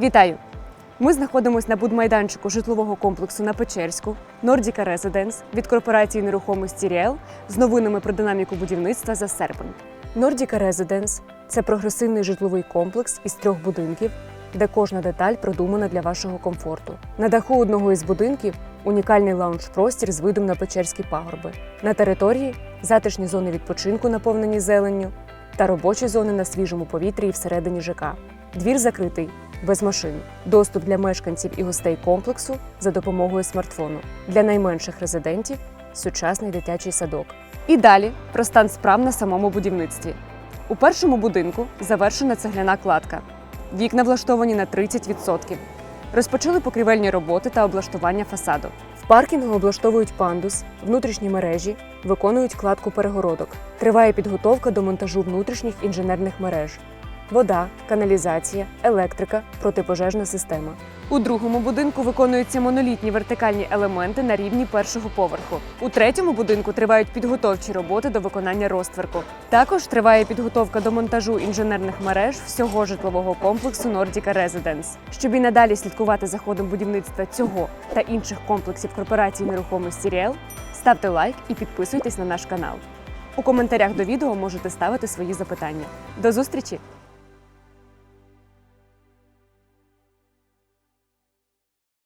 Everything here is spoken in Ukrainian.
Вітаю! Ми знаходимося на будмайданчику житлового комплексу на Печерську, Nordica Residence від корпорації нерухомості Ріел з новинами про динаміку будівництва за серпень. Nordica Residence – це прогресивний житловий комплекс із трьох будинків, де кожна деталь продумана для вашого комфорту. На даху одного із будинків унікальний лаунж-простір з видом на Печерські пагорби. На території затишні зони відпочинку, наповнені зеленню, та робочі зони на свіжому повітрі і всередині ЖК. Двір закритий, без машин. Доступ для мешканців і гостей комплексу за допомогою смартфону. Для найменших резидентів сучасний дитячий садок. І далі про стан справ на самому будівництві. У першому будинку завершена цегляна кладка. Вікна влаштовані на 30%. Розпочали покрівельні роботи та облаштування фасаду. В паркінгу облаштовують пандус, внутрішні мережі, виконують кладку перегородок. Триває підготовка до монтажу внутрішніх інженерних мереж. Вода, каналізація, електрика, протипожежна система. У другому будинку виконуються монолітні вертикальні елементи на рівні першого поверху. У третьому будинку тривають підготовчі роботи до виконання розтверку. Також триває підготовка до монтажу інженерних мереж всього житлового комплексу Nordica Residence. Щоб і надалі слідкувати за ходом будівництва цього та інших комплексів корпорації нерухомості Ріел, ставте лайк і підписуйтесь на наш канал. У коментарях до відео можете ставити свої запитання. До зустрічі!